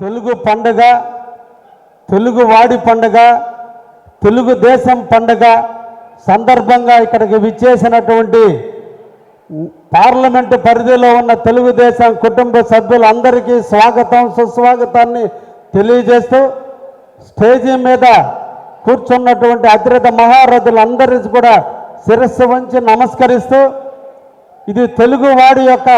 తెలుగు పండుగ తెలుగు వాడి పండుగ తెలుగుదేశం పండగ పండుగ సందర్భంగా ఇక్కడికి విచ్చేసినటువంటి పార్లమెంటు పరిధిలో ఉన్న తెలుగుదేశం కుటుంబ సభ్యులందరికీ స్వాగతం సుస్వాగతాన్ని తెలియజేస్తూ స్టేజీ మీద కూర్చున్నటువంటి అతిరథ మహారథులందరికీ కూడా శిరస్సు వంచి నమస్కరిస్తూ ఇది తెలుగువాడి యొక్క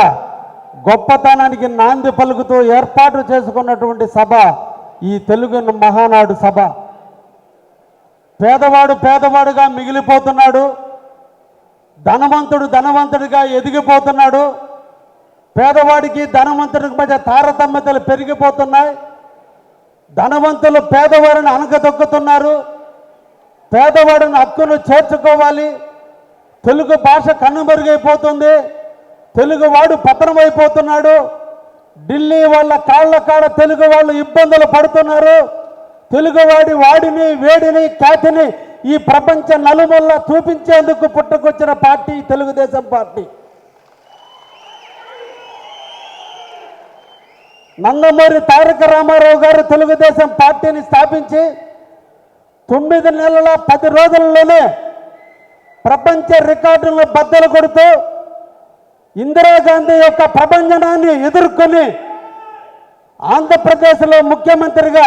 గొప్పతనానికి నాంది పలుకుతూ ఏర్పాటు చేసుకున్నటువంటి సభ ఈ తెలుగు మహానాడు సభ. పేదవాడు పేదవాడుగా మిగిలిపోతున్నాడు. ధనవంతుడు ధనవంతుడిగా ఎదిగిపోతున్నాడు. పేదవాడికి ధనవంతుడికి మధ్య తారతమ్యతలు పెరిగిపోతున్నాయి. ధనవంతులు పేదవాడిని అనగదొక్కుతున్నారు పేదవాడిని హక్కును చేర్చుకోవాలి. తెలుగు భాష కన్నుమరుగైపోతుంది. తెలుగువాడు పతనమైపోతున్నాడు. ఢిల్లీ వాళ్ళ కాళ్ళ కాడ తెలుగు వాళ్ళు ఇబ్బందులు పడుతున్నారు. తెలుగువాడి వాడిని వేడిని కాటిని ఈ ప్రపంచ నలుమల్ల చూపించేందుకు పుట్టుకొచ్చిన పార్టీ తెలుగుదేశం పార్టీ. నందమూరి తారక రామారావు గారు తెలుగుదేశం పార్టీని స్థాపించి తొమ్మిది నెలల పది రోజుల్లోనే ప్రపంచ రికార్డులను బద్దలు కొడుతూ ఇందిరాగాంధీ యొక్క ప్రభంజనాన్ని ఎదుర్కొని ఆంధ్రప్రదేశ్లో ముఖ్యమంత్రిగా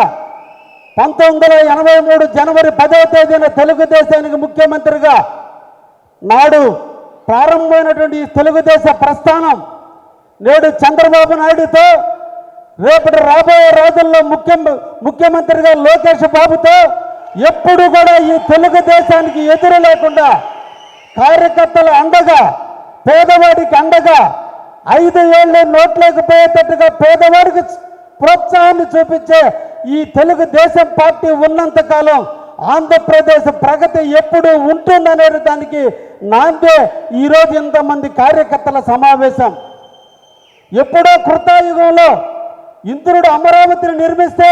పంతొమ్మిది వందల ఎనభై మూడు జనవరి పదవ తేదీన తెలుగుదేశానికి ముఖ్యమంత్రిగా నాడు ప్రారంభమైనటువంటి ఈ తెలుగుదేశ ప్రస్థానం నేడు చంద్రబాబు నాయుడుతో రేపటి రాబోయే రోజుల్లో ముఖ్య ముఖ్యమంత్రిగా లోకేష్ బాబుతో ఎప్పుడు కూడా ఈ తెలుగుదేశానికి ఎదురు లేకుండా కార్యకర్తల అండగా పేదవాడికి అండగా ఐదు ఏళ్ళు నోట్లేకపోయేటట్టుగా పేదవాడికి ప్రోత్సాహాన్ని చూపించే ఈ తెలుగుదేశం పార్టీ ఉన్నంత కాలం ఆంధ్రప్రదేశ్ ప్రగతి ఎప్పుడు ఉంటుందనే దానికి నాందే ఈరోజు ఇంతమంది కార్యకర్తల సమావేశం. ఎప్పుడో కృతాయుగంలో ఇంద్రుడు అమరావతిని నిర్మిస్తే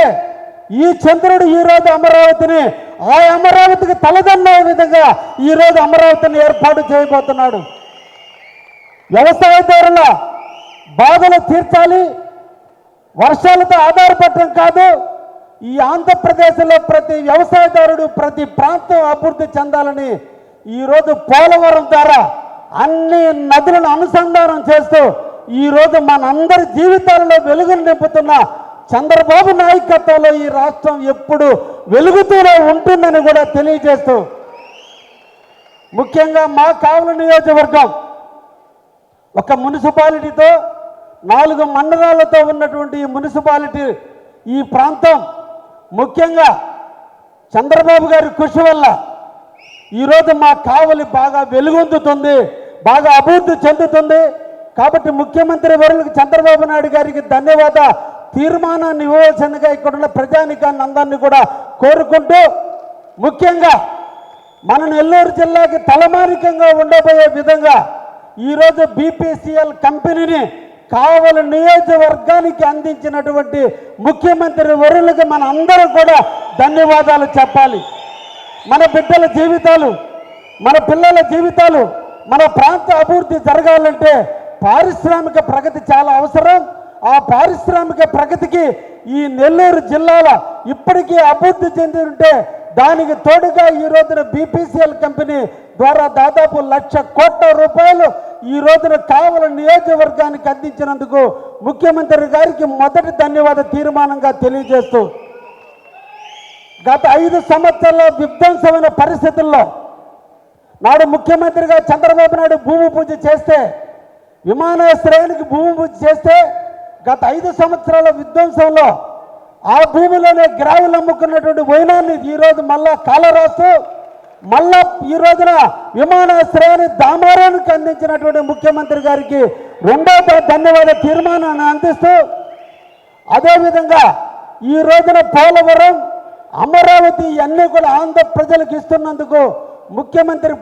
ఈ చంద్రుడు ఈ రోజు అమరావతిని ఆ అమరావతికి తలదన్నే విధంగా ఈ రోజు అమరావతిని ఏర్పాటు చేయబోతున్నాడు. వ్యవసాయదారుల బాధలు తీర్చాలి. వర్షాలతో ఆధారపడటం కాదు. ఈ ఆంధ్రప్రదేశ్లో ప్రతి వ్యవసాయదారుడు ప్రతి ప్రాంతం అభివృద్ధి చెందాలని ఈరోజు పోలవరం ద్వారా అన్ని నదులను అనుసంధానం చేస్తూ ఈరోజు మనందరి జీవితాలలో వెలుగులు నింపుతున్న చంద్రబాబు నాయకత్వంలో ఈ రాష్ట్రం ఎప్పుడు వెలుగుతూనే ఉంటుందని కూడా తెలియజేస్తూ ముఖ్యంగా మా కావలి నియోజకవర్గం ఒక మున్సిపాలిటీతో నాలుగు మండలాలతో ఉన్నటువంటి ఈ మున్సిపాలిటీ ఈ ప్రాంతం ముఖ్యంగా చంద్రబాబు గారి కృషి వల్ల ఈరోజు మా కావలి బాగా వెలుగొందుతుంది బాగా అభివృద్ధి చెందుతుంది. కాబట్టి ముఖ్యమంత్రి వరులకు చంద్రబాబు నాయుడు గారికి ధన్యవాద తీర్మానాన్ని ఇవ్వవలసిందిగా ఇక్కడ ఉన్న ప్రజానికాన్ని అందరినీ కూడా కోరుకుంటూ ముఖ్యంగా మన నెల్లూరు జిల్లాకి తలమానికంగా ఉండబోయే విధంగా ఈరోజు బీపీసీఎల్ కంపెనీని కావలి నియోజకవర్గానికి అందించినటువంటి ముఖ్యమంత్రి వరులకు మన అందరూ కూడా ధన్యవాదాలు చెప్పాలి. మన బిడ్డల జీవితాలు మన పిల్లల జీవితాలు మన ప్రాంత అభివృద్ధి జరగాలంటే పారిశ్రామిక ప్రగతి చాలా అవసరం. ఆ పారిశ్రామిక ప్రగతికి ఈ నెల్లూరు జిల్లాల ఇప్పటికీ అభివృద్ధి చెంది ఉంటే దానికి తోడుగా ఈ రోజున బీపీసీఎల్ కంపెనీ ద్వారా దాదాపు లక్ష కోట్ల రూపాయలు ఈ రోజున కావల నియోజకవర్గానికి అందించినందుకు ముఖ్యమంత్రి గారికి మొదటి ధన్యవాద తీర్మానంగా తెలియజేస్తూ గత ఐదు సంవత్సరాల విధ్వంసమైన పరిస్థితుల్లో నాడు ముఖ్యమంత్రిగా చంద్రబాబు నాయుడు భూమి పూజ చేస్తే విమానాశ్రయానికి భూమి పూజ చేస్తే గత ఐదు సంవత్సరాల విధ్వంసంలో ఆ భూమిలోనే గ్రావులు అమ్ముకున్నటువంటి వైనాన్ని ఈరోజు మళ్ళా కాలరాస్తూ మళ్ళా ఈ రోజున విమానాశ్రయాన్ని దామారానికి అందించినటువంటి ముఖ్యమంత్రి గారికి రెండవ ధన్యవాద తీర్మానాన్ని అందిస్తూ అదేవిధంగా ఈ రోజున పోలవరం అమరావతి ఇవన్నీ కూడా ఆంధ్ర ప్రజలకు ఇస్తున్నందుకు ముఖ్యమంత్రి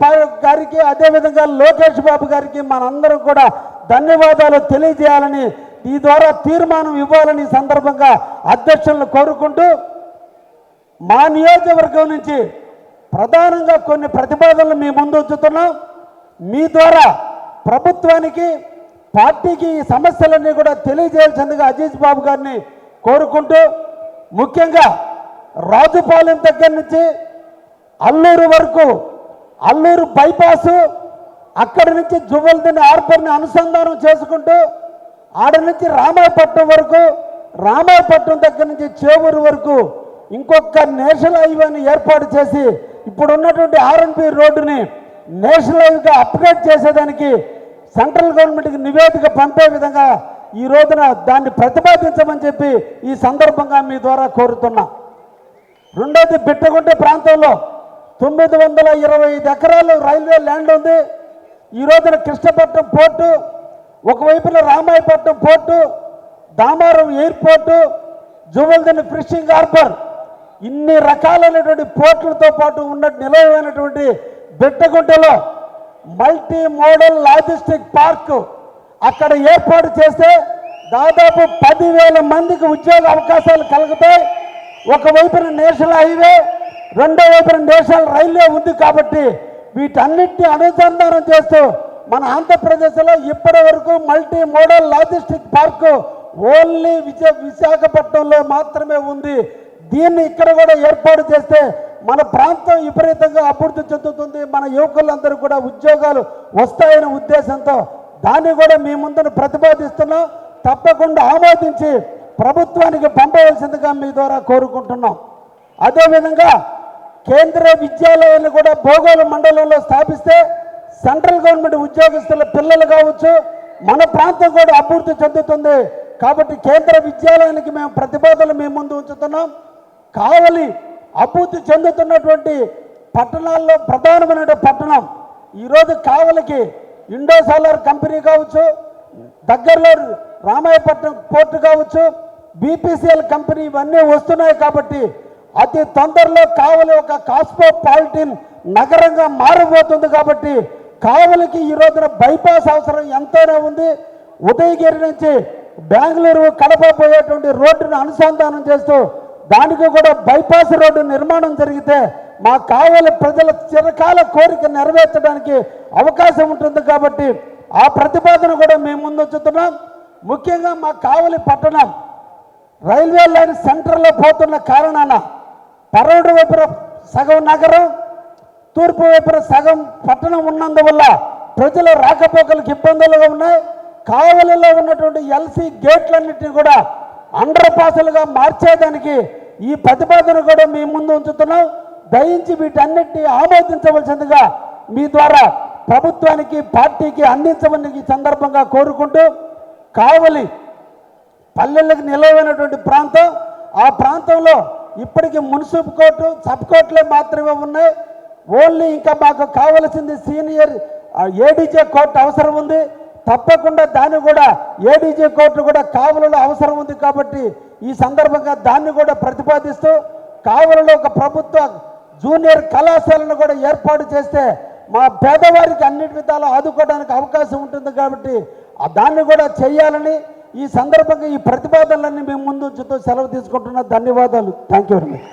గారికి అదేవిధంగా లోకేష్ బాబు గారికి మనందరం కూడా ధన్యవాదాలు తెలియజేయాలని ఈ ద్వారా తీర్మానం ఇవ్వాలని సందర్భంగా అధ్యక్షులను కోరుకుంటూ మా నియోజకవర్గం నుంచి ప్రధానంగా కొన్ని ప్రతిపాదనలు మీ ముందు ఉంచుతున్నాం. మీ ద్వారా ప్రభుత్వానికి పార్టీకి ఈ సమస్యలన్నీ కూడా తెలియజేయాల్సిందిగా అజీజ్ బాబు గారిని కోరుకుంటూ ముఖ్యంగా రాజుపాలెం దగ్గర నుంచి అల్లూరు వరకు అల్లూరు బైపాసు అక్కడి నుంచి జువల్దిని ఆర్పర్ని అనుసంధానం చేసుకుంటూ ఆడ నుంచి రామాయపట్నం వరకు రామాయపట్నం దగ్గర నుంచి చేవూరు వరకు ఇంకొక నేషనల్ హైవేని ఏర్పాటు చేసి ఇప్పుడు ఉన్నటువంటి ఆర్ఎన్బి రోడ్డుని నేషనల్ హైవేగా అప్గ్రేడ్ చేసేదానికి సెంట్రల్ గవర్నమెంట్కి నివేదిక పంపే విధంగా ఈ రోజున దాన్ని ప్రతిపాదించమని చెప్పి ఈ సందర్భంగా మీ ద్వారా కోరుతున్నా. రెండోది బిట్టగుంట ప్రాంతంలో తొమ్మిది వందల ఇరవై ఐదు ఎకరాలు రైల్వే ల్యాండ్ ఉంది. ఈ రోజున కృష్ణపట్నం పోర్టు ఒకవైపున Ramayapatnam port Damaram airport Juvvaladinne fishing harbour ఇన్ని రకాలైనటువంటి పోర్టులతో పాటు ఉన్న నిలవైనటువంటి బిట్టగుంటలో మల్టీ మోడల్ లాజిస్టిక్ పార్క్ అక్కడ ఏర్పాటు చేస్తే దాదాపు పదివేల మందికి ఉద్యోగ అవకాశాలు కలుగుతాయి. ఒకవైపున నేషనల్ హైవే రెండో వైపున నేషనల్ రైల్వే ఉంది కాబట్టి వీటన్నిటిని అనుసంధానం చేస్తూ మన ఆంధ్రప్రదేశ్లో ఇప్పటి వరకు multi modal logistic park only Vijaya విశాఖపట్నంలో మాత్రమే ఉంది. దీన్ని ఇక్కడ కూడా ఏర్పాటు చేస్తే మన ప్రాంతం విపరీతంగా అభివృద్ధి చెందుతుంది. మన యువకులందరూ కూడా ఉద్యోగాలు వస్తాయనే ఉద్దేశంతో దాన్ని కూడా మీ ముందును ప్రతిపాదిస్తున్నాం. తప్పకుండా ఆమోదించి ప్రభుత్వానికి పంపవలసిందిగా మీ ద్వారా కోరుకుంటున్నాం. అదేవిధంగా కేంద్ర విద్యాలయాన్ని కూడా భూగోళ మండలంలో స్థాపిస్తే సెంట్రల్ గవర్నమెంట్ ఉద్యోగస్తుల పిల్లలు కావచ్చు మన ప్రాంతం కూడా అభివృద్ధి చెందుతుంది. కాబట్టి కేంద్ర విద్యాలయానికి మేము ప్రతిపాదనలు మేము ముందు ఉంచుతున్నాం. కావలి అభివృద్ధి చెందుతున్నటువంటి పట్టణాల్లో ప్రధానమైన పట్టణం. ఈరోజు కావలికి ఇండో సోలార్ కంపెనీ కావచ్చు దగ్గరలో రామాయపట్నం పోర్టు కావచ్చు బీపీసీఎల్ కంపెనీ ఇవన్నీ వస్తున్నాయి కాబట్టి అతి తొందరలో కావలి ఒక కాస్మోపాలిటిన్ నగరంగా మారబోతుంది కాబట్టి కావలికి ఈ రోజున బైపాస్ అవసరం ఎంతైనా ఉంది. ఉదయగిరి నుంచి బెంగళూరు కడప పోయేటువంటి రోడ్డును అనుసంధానం చేస్తూ దానికి కూడా బైపాస్ రోడ్డు నిర్మాణం జరిగితే మా కావలి ప్రజల చిరకాల కోరిక నెరవేర్చడానికి అవకాశం ఉంటుంది కాబట్టి ఆ ప్రతిపాదన కూడా మేము ముందుంచుతున్నాం ముఖ్యంగా మా కావలి పట్టణం రైల్వే లైన్ సెంటర్లో పోతున్న కారణాన పరోడు వైపున సగం నగరం తూర్పు వైపున సగం పట్టణం ఉన్నందువల్ల ప్రజల రాకపోకలకు ఇబ్బందులుగా ఉన్నాయి. కావలిలో ఉన్నటువంటి ఎల్సీ గేట్లన్నింటినీ కూడా అండర్ పాసులుగా మార్చేదానికి ఈ ప్రతిపాదన కూడా మీ ముందు ఉంచుతున్నాం. దయించి వీటన్నిటిని ఆమోదించవలసిందిగా మీ ద్వారా ప్రభుత్వానికి పార్టీకి అందించమని ఈ సందర్భంగా కోరుకుంటూ కావలి పల్లెలకు నిలవైనటువంటి ప్రాంతం. ఆ ప్రాంతంలో ఇప్పటికి మున్సిపల్ కోర్టు సబ్ కోర్టులే మాత్రమే ఉన్నాయి. ఓన్లీ ఇంకా మాకు కావలసింది సీనియర్ ఏడీజే కోర్టు అవసరం ఉంది. తప్పకుండా దాన్ని కూడా ఏడీజే కోర్టు కూడా కావలలో అవసరం ఉంది కాబట్టి ఈ సందర్భంగా దాన్ని కూడా ప్రతిపాదిస్తూ కావలలో ఒక ప్రభుత్వ జూనియర్ కళాశాలను కూడా ఏర్పాటు చేస్తే మా పేదవారికి అన్నిటి విధాలు ఆదుకోవడానికి అవకాశం ఉంటుంది కాబట్టి దాన్ని కూడా చేయాలని ఈ సందర్భంగా ఈ ప్రతిపాదనలన్నీ మేము ముందు సెలవు తీసుకుంటున్న. ధన్యవాదాలు. Thank you very much